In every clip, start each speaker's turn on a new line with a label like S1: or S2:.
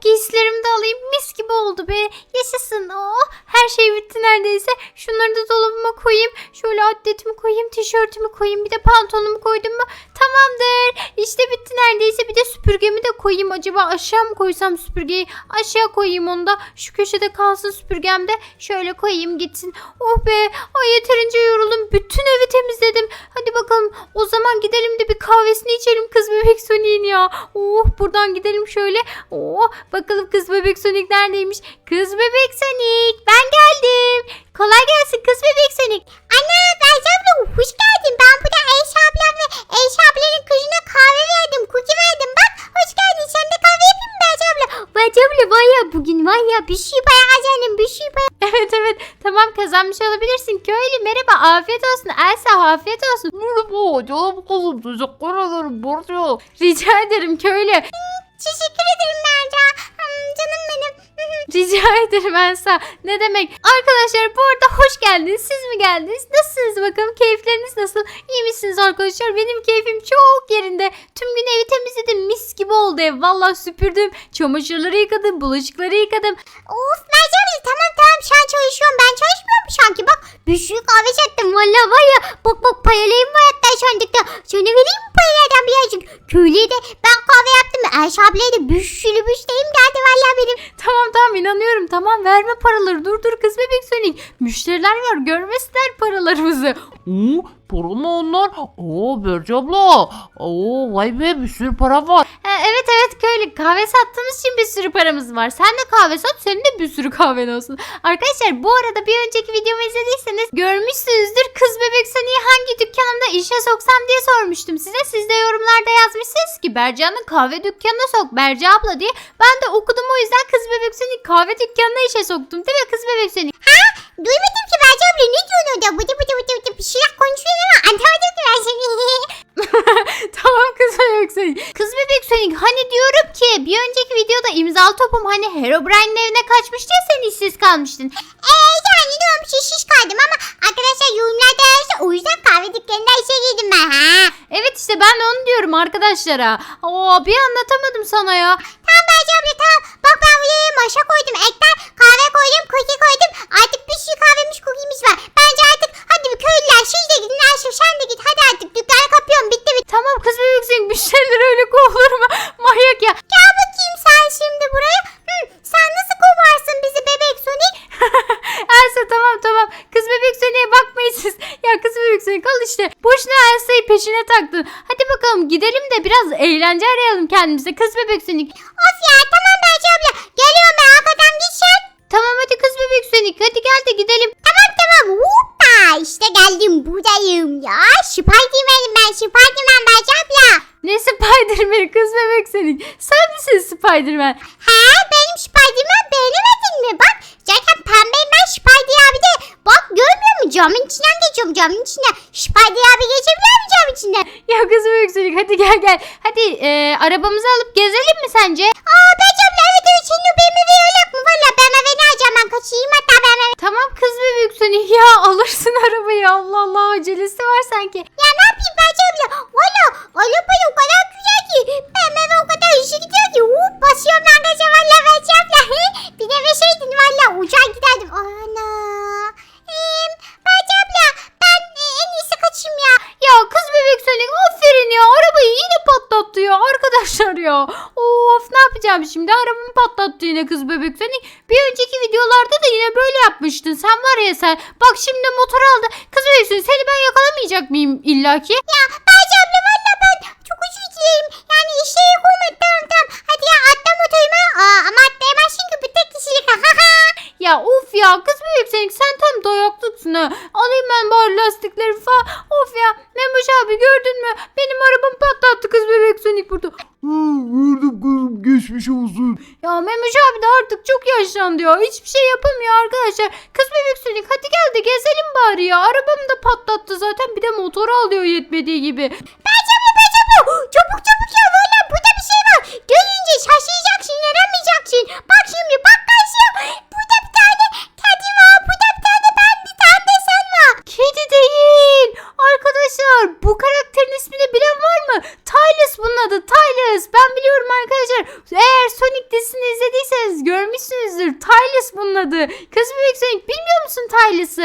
S1: giysilerimi de alayım. Mis gibi oldu be. Yaşasın. Oh, her şey bitti neredeyse. Şunları da dolabıma koyayım. Şöyle atletimi koyayım. Tişörtümü koyayım. Bir de pantolonumu koydum mu? Tamamdır. İşte bitti neredeyse. Bir de süpürgemi de koyayım. Acaba aşağı mı koysam süpürgeyi? Aşağı koyayım onu da. Şu köşede kalsın süpürgem de. Şöyle koyayım gitsin. Oh be. Ay yeterince yoruldum. Bütün evi temizledim. Hadi bakalım. O zaman gidelim de bir kahvesini içelim kız bebek Sonic'in ya. Oh buradan gidelim şöyle. Oh bakalım kız bebek Sonic neredeymiş? Kız bebek Sonic ben geldim. Kolay gelsin kız bebek Sonic. Ana Berce abla hoş geldin. Ben burada Ayşe ablam ve Ayşe ablanın kızına kahve verdim. Cookie verdim. Bak hoş geldin. Sen de kahve yapayım mı Berce abla? Berce abla var ya bugün var ya bir şey para kazandım bir şey para. Evet evet tamam kazanmış olabilirsin. Köylü merhaba afiyet olsun. Elsa afiyet olsun.
S2: Merhaba canım kızım teşekkür ederim Burcu.
S1: Rica ederim köylü.
S3: Teşekkür ederim Merca.
S1: Rica ederim Elsa. Ne demek? Arkadaşlar bu arada hoş geldiniz. Siz mi geldiniz? Nasılsınız bakalım? Keyifleriniz nasıl? İyi misiniz arkadaşlar? Benim keyfim çok yerinde. Tüm gün evi temizledim. Mis gibi oldu ev. Vallahi süpürdüm. Çamaşırları yıkadım. Bulaşıkları yıkadım.
S3: Of Merca abla tamam tamam şu an çalışıyorum. Ben çalışmıyorum şu anki bak. Bir sürü kahve çattım valla var ya. Bak bak payalayım var hatta şu andıkta. Sana vereyim mi payalardan birazcık? Köylüye de ben kahve yaptım. Ayşe ablaya da bir sürü müşterim geldi valla benim.
S1: Tamam tamam inanıyorum. Tamam verme paraları. Dur dur kız bebek Sonic. Müşteriler var. Görmesinler paralarımızı.
S2: Oo, para mı onlar? Oo Berce abla. Oo vay be bir sürü para var.
S1: Ha, evet evet köylü kahve sattığımız için bir sürü paramız var. Sen de kahve sat senin de bir sürü kahven olsun. Arkadaşlar bu arada bir önceki videomu izlediyseniz görmüşsünüzdür. Kız bebek Saniye hangi dükkanımda işe soksam diye sormuştum size. Siz de yorumlarda yazmışsınız ki Berca'nın kahve dükkanına sok Berca abla diye. Ben de okudum o yüzden kız bebek Saniye kahve dükkanına işe soktum. Değil mi kız bebek Saniye?
S3: Duymadım ki Merca abla ne diyorsun orada? Bıdı bıdı bıdı bıdı bir şeyler konuşuyorsun ama anlamadım ki ben seni.
S1: tamam kız bebek Sonic. Kız bebek Sonic hani diyorum ki bir önceki videoda imzalı topum hani Herobrine'in evine kaçmıştı ya sen işsiz kalmıştın.
S3: Eee yani diyorum şiş kaldım ama arkadaşlar yorumlarda yazdı. O yüzden kahve dükkanına işe girdim ben ha.
S1: Evet işte ben de onu diyorum arkadaşlara. Aa bir anlatamadım sana ya.
S3: Tamam Merca abla tamam. Bak ben buraya maşa koydum. Ekler kahve koydum. Cookie koydum. Artık bir sürü kahvemiş cookie'miz var. Bence artık hadi bir köylüler siz de gidin. Ayşe sen de git. Hadi artık dükkanı kapıyorum. Bitti bitti.
S1: Tamam kız bebek Sonic müşteriler öyle kovulur mu? Manyak ya.
S3: Gel bakayım sen şimdi buraya. Hı, sen nasıl kovarsın bizi bebek Sonic?
S1: Elsa tamam tamam. Kız bebek Sonic'e bakmayın siz. Ya kız bebek Sonic al işte. Boşuna Elsa'yı peşine taktın. Hadi bakalım gidelim de biraz eğlence arayalım kendimize. Kız bebek Sonic.
S3: Of ya tamam Merce abla. Geliyorum ben arkadan git sen.
S1: Tamam hadi kız bebek Sonic. Hadi gel de gidelim.
S3: Tamam tamam. Hoppa işte geldim buradayım ya. Spiderman'im ben Spiderman Merce abla.
S1: Ne Spiderman kız bebek Sonic. Sen misin Spiderman?
S3: He benim Spiderman beğenemedin mi? Bak zaten pembeyim ben Spider abi de. Bak görmüyor musun camın içinden geçiyorum camın içinden. Spider abi geçebiliyor mu camın içinden?
S1: Ya kız bebek Sonic hadi gel gel. Hadi e, arabamızı alıp gezelim mi sence?
S3: Aa Merce abla evet evet senin o BMW yok mu? Valla BMW alacağım ben kaçayım hatta BMW.
S1: Tamam kız bebek Sonic ya alırsın arabayı. Allah Allah acelesi var sanki.
S3: Ya ne yapayım Merce abla? Valla arabayı o kadar güzel ki. BMW o kadar hızlı gidiyor ki. Hop basıyorum ben gaza valla abla. Bir de veseydin valla uçağa giderdim. Ana. Abla ben e, en iyisi kaçayım ya.
S1: Ya kız bebek Sonic aferin ya arabayı yine patlattı ya arkadaşlar ya. Of ne yapacağım şimdi arabamı patlattı yine kız bebek Sonic. Bir önceki videolarda da yine böyle yapmıştın sen var ya sen. Bak şimdi motor aldı. Kız bebek Sonic seni ben yakalamayacak mıyım illaki?
S3: Ya Merce abla valla ben çok dilerim. Yani işe yok olmadı tamam tamam. Hadi ya atla motoruma. Aa, ama atlayamazsın ki bu tek kişilik. Ha ha.
S1: Ya of ya kız bebek Sonic sen tam dayaklıksın ha. Alayım ben bari lastikleri falan. Of ya Memoş abi gördün mü? Benim kız bebek Sonic burada.
S2: Gördüm kızım geçmiş olsun.
S1: Ya Memoş abi de artık çok yaşlandı ya. Hiçbir şey yapamıyor arkadaşlar. Kız bebek Sonic hadi gel de gezelim bari ya. Arabamı da patlattı zaten. Bir de motoru alıyor yetmediği gibi.
S3: Merce abla. Çabuk çabuk ya valla burada bir şey var. Görünce şaşıracaksın inanamayacaksın. Bak şimdi bak karşıya. Burada bir tane kedi var. Burada bir tane ben bir tane sen var.
S1: Kedi değil. Arkadaşlar bu karakterin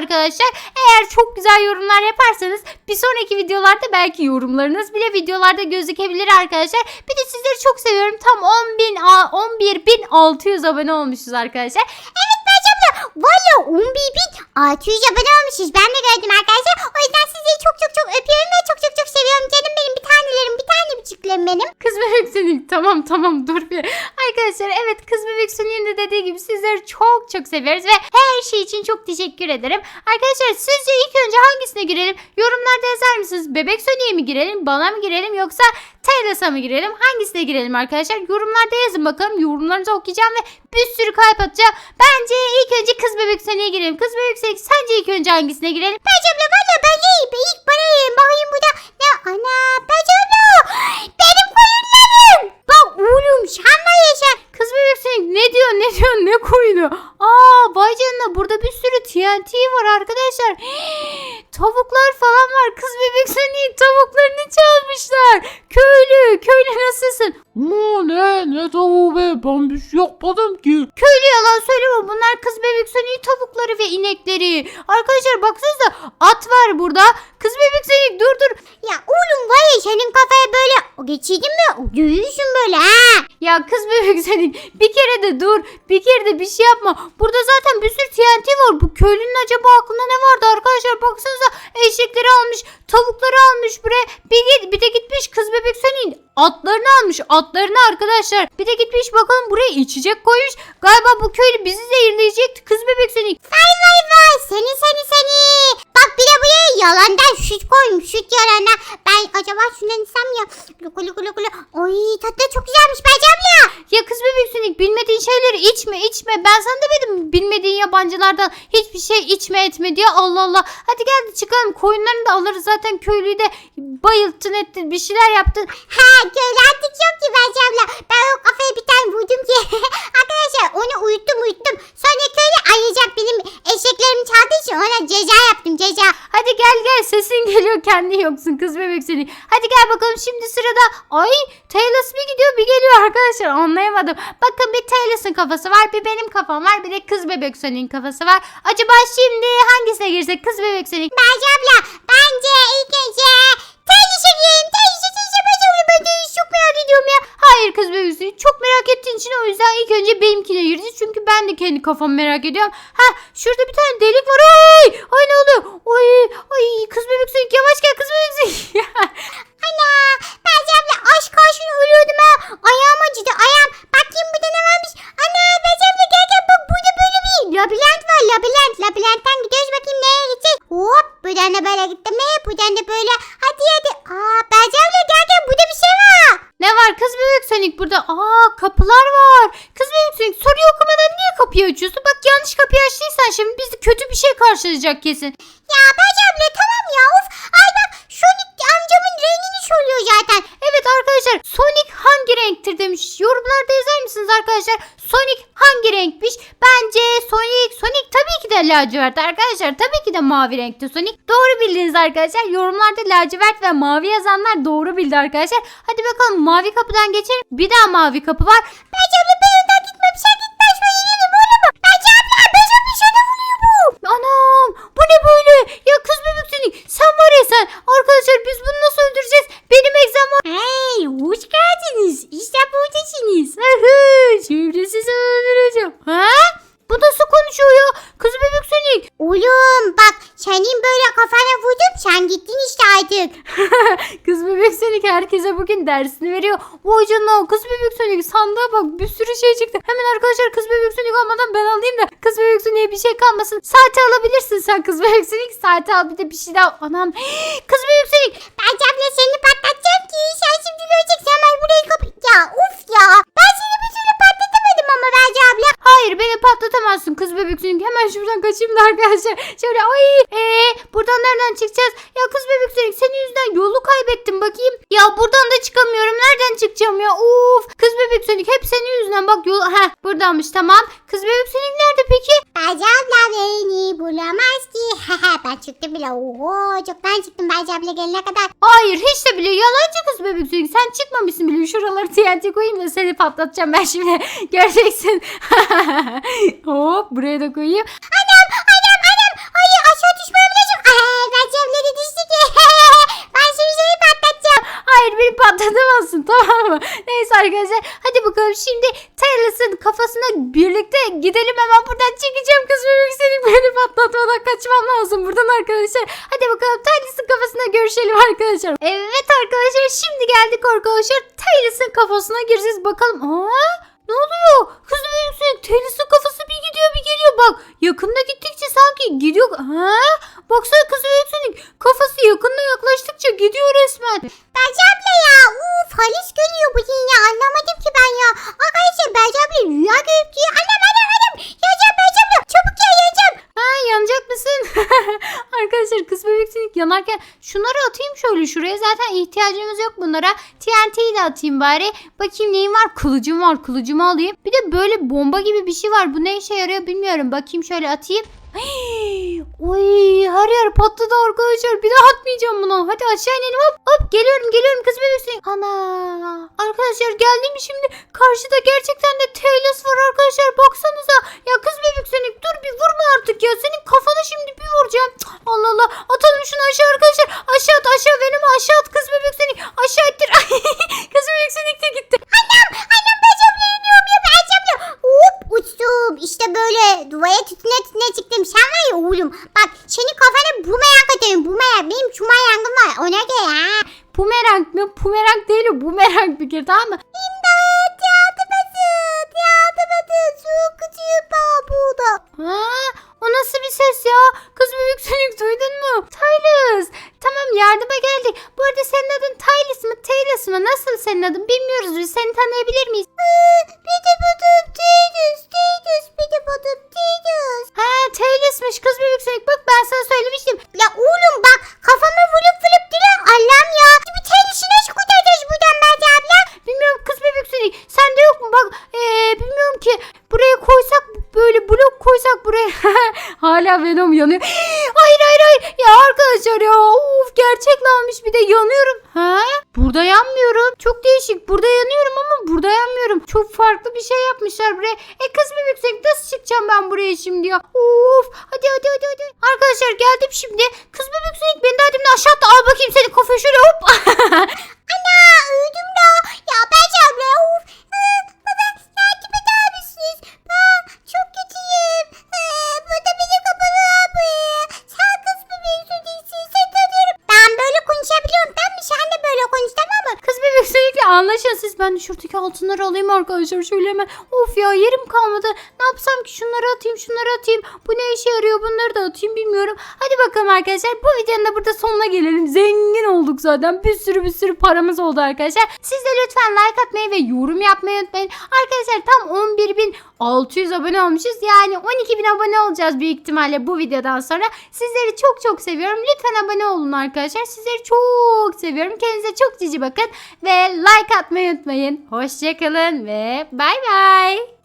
S1: arkadaşlar. Eğer
S3: çok
S1: güzel yorumlar yaparsanız bir sonraki videolarda belki yorumlarınız bile videolarda gözükebilir arkadaşlar. Bir de sizleri çok seviyorum. Tam 10.000 11.600 abone olmuşuz arkadaşlar.
S3: Evet Abla valla 11 bin 600 abone olmuşuz. Ben de gördüm arkadaşlar. O yüzden sizleri çok çok çok öpüyorum ve çok çok çok seviyorum. Canım benim bir tanelerim bir tane biçiklerim benim.
S1: Kız bebek Sonic tamam tamam dur bir. Arkadaşlar evet kız bebek Sonic'in de dediği gibi sizleri çok çok seviyoruz ve her şey için çok teşekkür ederim. Arkadaşlar sizce ilk önce hangisine girelim? Yorumlarda yazar mısınız? Bebek Sonic'e mi girelim? Bana mı girelim? Yoksa Taylor'a mı girelim? Hangisine girelim arkadaşlar? Yorumlarda yazın bakalım. Yorumlarınızı okuyacağım ve bir sürü kalp atacağım. Bence ilk önce kız bebek Sonic'e girelim. Kız bebek Sonic sence ilk önce hangisine girelim?
S3: Berce abla valla bence iyi. İlk bana yiyin. Bakayım burada. Ne? Ana Berce abla. Benim koyunlarım.
S1: Bak oğlum sen var ya sen. Kız bebek Sonic ne diyor ne diyor ne koyunu? Aa vay canına burada bir sürü TNT var arkadaşlar. Tavuklar falan var. Kız bebek Sonic tavuklarını çalmışlar. Köylü köylü nasılsın?
S2: Ama ne ne tavuğu be ben bir şey yapmadım ki.
S1: Köylü yalan söyleme bunlar kız bebek Sonic tavukları ve inekleri. Arkadaşlar baksanıza at var burada. Kız bebek Sonic dur dur.
S3: Ya oğlum var ya senin kafaya böyle geçirdin mi? Dövüyorsun böyle ha.
S1: Ya kız bebek Sonic bir kere de dur. Bir kere de bir şey yapma. Burada zaten bir sürü TNT var. Bu köylünün acaba aklında ne vardı arkadaşlar? Baksanıza eşekleri almış. Tavukları almış buraya. Bir, git- bir de gitmiş kız bebek Sonic atlarını almış. Atlarını arkadaşlar. Bir de gitmiş bakalım buraya içecek koymuş. Galiba bu köylü bizi zehirleyecekti kız bebek Sonic.
S3: Vay vay vay seni seni seni. Bak bir de buraya yalandan süt koymuş süt yalandan. Ben acaba şundan isem ya. Luku luku luku. Oy da çok güzelmiş Berce abla.
S1: Ya kız bebek Sonic bilmediğin şeyleri içme içme. Ben sana demedim bilmediğin yabancılardan hiçbir şey içme etme diye. Allah Allah. Hadi gel de çıkalım. Koyunlarını da alırız. Zaten köylüyü de bayılttın ettin. Bir şeyler yaptın.
S3: Ha köylü artık yok ki Berce abla. Ben o kafaya bir tane vurdum ki. Arkadaşlar onu uyuttum uyuttum. Sonra köylü ayıracak benim eşeklerimi çaldığı için ona ceza yaptım ceza.
S1: Hadi gel gel. Sesin geliyor. Kendi yoksun kız bebek Sonic. Hadi gel bakalım şimdi sırada. Ay Taylor bir gidiyor bir geliyor arkadaşlar. Anlayamadım. Bakın bir Taylor'ın kafası var. Bir benim kafam var. Bir de kız bebek Sonic'in kafası var. Acaba şimdi hangisine girsek? Kız bebek Sonic.
S3: Berce abla bence ilk önce Teyze girelim Berce abla ben teyze çok merak ediyorum ya.
S1: Hayır kız bebek Sonic. Çok merak ettiğin için o yüzden ilk önce benimkine gireceğiz. Çünkü ben de kendi kafamı merak ediyorum. Ha şurada bir tane delik var. Ay, ay ne oluyor? Ay, ay kız bebek Sonic yavaş gel kız bebek Sonic.
S3: Ana Berce abla aşk karşına ölüyordum ha. Ayağım acıdı ayağım. Bakayım burada ne varmış. Ana Berce abla gel gel bak burada böyle bir labirent var labirent. Labirentten gidiyoruz bakayım nereye gideceğiz. Hop buradan da böyle gittim. He, buradan da böyle. Hadi hadi. Aa Berce abla gel gel burada bir şey var.
S1: ne var kız bebek Sonic burada? Aa kapılar var. Kız bebek Sonic soruyu okumadan niye kapıyı açıyorsun? Bak yanlış kapıyı açtıysan şimdi bizi kötü bir şey karşılayacak kesin.
S3: Ya Berce abla tamam ya of. Ay bak Sonic amcamın rengini söylüyor zaten.
S1: Evet arkadaşlar Sonic hangi renktir demiş. Yorumlarda yazar mısınız arkadaşlar? Sonic hangi renkmiş? Bence Sonic Sonic tabii ki de lacivert arkadaşlar. Tabii ki de mavi renkte Sonic. Doğru bildiniz arkadaşlar. Yorumlarda lacivert ve mavi yazanlar doğru bildi arkadaşlar. Hadi bakalım mavi kapıdan geçelim. Bir daha mavi kapı var.
S3: Berce abla ben önden gitmem. Sen git ben şöyle yerim olur mu? Berce abla Berce abla sana vuruyor bu.
S1: Anam bu ne böyle? Ya kız bebek Sonic sen var ya sen. Arkadaşlar biz bunu nasıl öldüreceğiz? Benim egzam var.
S3: Hey hoş geldiniz. İşte buradasınız.
S1: Şimdi sizi öldüreceğim. Ha? Bu nasıl konuşuyor ya? Kız bebek Sonic.
S3: Oğlum bak senin böyle kafana vurdum sen gittin işte artık.
S1: Kız bebek Sonic herkese bugün dersini veriyor. Vay canına kız bebek Sonic sandığa bak bir sürü şey çıktı. Hemen arkadaşlar kız bebek Sonic almadan ben alayım da kız bebek Sonic'e bir şey kalmasın. Saati alabilirsin sen kız bebek Sonic. Saati al bir de bir şey daha. Anam kız bebek Sonic.
S3: Bence abla seni patlatacağım ki sen şimdi göreceksin hemen burayı kap... Ya uf ya. Ben seni bir türlü patlatamadım ama Bence abla.
S1: Hayır beni patlatamazsın kız bebek Sonic. Hemen şuradan kaçayım da arkadaşlar. Şöyle ay ee, buradan nereden çıkacağız? Ya kız bebek Sonic senin yüzünden yolu kaybettim bakayım. Ya buradan da çıkamıyorum. Nereden çıkacağım ya? Of kız bebek Sonic hep senin yüzünden bak yol. Heh buradanmış tamam. Kız bebek Sonic nerede peki?
S3: Bence abla beni bulamaz ki. ben çıktım bile. Oho çoktan çıktım Bence abla gelene kadar.
S1: Hayır hiç de bile yalancı kız bebek Sonic. Sen çıkmamışsın bile. Şuraları TNT koyayım da seni patlatacağım ben şimdi. Göreceksin. Hop buraya da koyayım.
S3: Anam anam anam. Ay aşağı düşmem lazım. Ay Bence abla da düştü ki. ben şimdi seni patlatacağım.
S1: Hayır beni patlatamazsın tamam mı? Neyse arkadaşlar hadi bakalım şimdi Taylor'ın kafasına birlikte gidelim hemen buradan çekeceğim kız bebek senin beni patlatmadan kaçmam lazım buradan arkadaşlar. Hadi bakalım Taylor'ın kafasına görüşelim arkadaşlar. Evet arkadaşlar şimdi geldik arkadaşlar Taylor'ın kafasına gireceğiz bakalım. Aa ne oluyor? Kız senin Taylor'ın kafası bir gidiyor bir geliyor bak. Yakında gittikçe sanki gidiyor. Ha? Baksana kız senin kafası yakında yaklaştıkça gidiyor resmen.
S3: Bence abla ya. Uf halis görüyor bu yine. Anlamadım ki ben ya. Arkadaşlar Bence abla rüya görüp ki. Anam anam anam. Bence abla. Çabuk ya yanacağım.
S1: Ha yanacak mısın? Arkadaşlar kız bebek yanarken şunları atayım şöyle şuraya. Zaten ihtiyacımız yok bunlara. TNT'yi de atayım bari. Bakayım neyim var? Kılıcım var. Kılıcımı alayım. Bir de böyle bomba gibi bir şey var. Bu ne işe yarıyor bilmiyorum. Bakayım şöyle atayım. Ay, Oy her yer patladı arkadaşlar. Bir daha atmayacağım bunu. Hadi aşağı inelim hop hop. Geliyorum geliyorum kız bebek sinik. Ana. Arkadaşlar geldim şimdi. Karşıda gerçekten de Taylor var arkadaşlar. Baksanıza. Ya kız bebek dur bir vurma senin adın? Bilmiyoruz biz. Seni tanıyabilir miyiz?
S3: Buldum. Titus. Titus. Bir de buldum. Titus.
S1: Ha Taylus'muş. Kız bebek sönük. Bak ben sana söylemiştim.
S3: Ya oğlum bak kafamı vurup vurup duruyor. Allah'ım ya. Bir Titus'u nasıl kurtaracağız buradan Bence abla?
S1: Bilmiyorum kız bebek sönük. Sende yok mu? Bak ee, bilmiyorum ki. Buraya koysak böyle blok koysak buraya. Hala Venom yanıyor. hayır hayır hayır. Ya arkadaşlar ya. Of gerçeklenmiş bir yanmıyorum. Çok değişik. Burada yanıyorum ama burada yanmıyorum. Çok farklı bir şey yapmışlar buraya. E kız bebek sönük nasıl çıkacağım ben buraya şimdi ya? Of. Hadi hadi hadi hadi. Arkadaşlar geldim şimdi. Kız bebek sönük beni daha demin aşağı attı. Al bakayım seni Şöyle hemen. Of ya yerim kalmadı. Yapsam ki şunları atayım şunları atayım. Bu ne işe yarıyor bunları da atayım bilmiyorum. Hadi bakalım arkadaşlar. Bu videonun da burada sonuna gelelim. Zengin olduk zaten. Bir sürü bir sürü paramız oldu arkadaşlar. Siz de lütfen like atmayı ve yorum yapmayı unutmayın. Arkadaşlar tam 11.600 abone olmuşuz. Yani 12.000 abone olacağız büyük ihtimalle bu videodan sonra. Sizleri çok çok seviyorum. Lütfen abone olun arkadaşlar. Sizleri çok seviyorum. Kendinize çok cici bakın. Ve like atmayı unutmayın. Hoşçakalın ve bay bay.